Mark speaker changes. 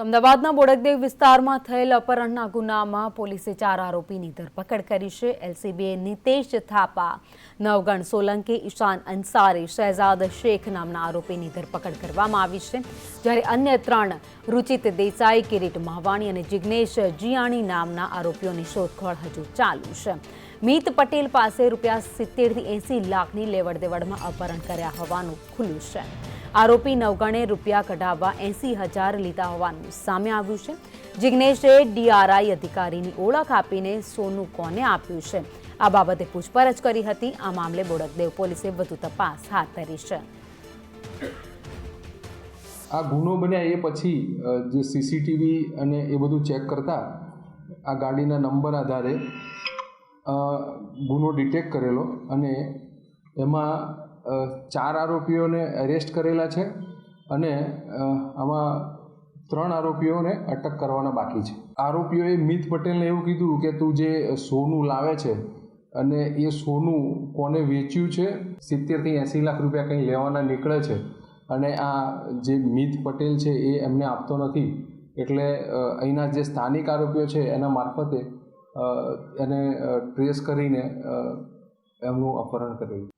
Speaker 1: અમદાવાદના બોડકદેવ વિસ્તારમાં થયેલ અપહરણના ગુનામાં પોલીસે ચાર આરોપીની ધરપકડ કરી છે. એલસીબીએ નિતેશ થાપા, નવગણ સોલંકી, ઈશાન અંસારી શહેજાદ શેખ નામના આરોપીની ધરપકડ કરવામાં આવી છે. જ્યારે અન્ય ત્રણ રુચિત દેસાઈ, કિરીટ મહવાણી અને જિગ્નેશ જીયાણી નામના આરોપીઓની શોધખોળ હજુ ચાલુ છે. મીત પટેલ પાસે રૂપિયા સિત્તેરથી એંસી લાખની લેવડ દેવડમાં અપહરણ કર્યા હોવાનું ખુલ્યું છે. આરોપી નવગણે રૂપિયા કઢાવવા એંસી હજાર લીધા હોવાનું સામે આવ્યું છે. જિગ્નેશે ડીઆરઆઈ અધિકારીની ઓળખ આપીને સોનું કોને આપ્યું છે? આ બાબતે પૂછપરછ કરી હતી. આ મામલે બોડકદેવ પોલીસે વધુ તપાસ હાથ ધરી છે.
Speaker 2: આ ગુનો બન્યા એ પછી જે સીસીટીવી અને એ બધું ચેક કરતા, આ ગાડીના નંબર આધારે ગુનો ડિટેક્ટ કરેલો અને એમાં ચાર આરોપીઓને એરેસ્ટ કરેલા છે અને આમાં ત્રણ આરોપીઓને અટક કરવાના બાકી છે. આરોપીઓએ મિત પટેલને એવું કીધું કે તું જે સોનું લાવે છે અને એ સોનું કોને વેચ્યું છે? સિત્તેરથી એંસી લાખ રૂપિયા કંઈ લેવાના નીકળે છે. અને આ જે મિત પટેલ છે એ એમને આપતો નથી. એટલે અહીંના જે સ્થાનિક આરોપીઓ છે એના મારફતે એને ટ્રેસ કરીને એમનું અપહરણ કરેલું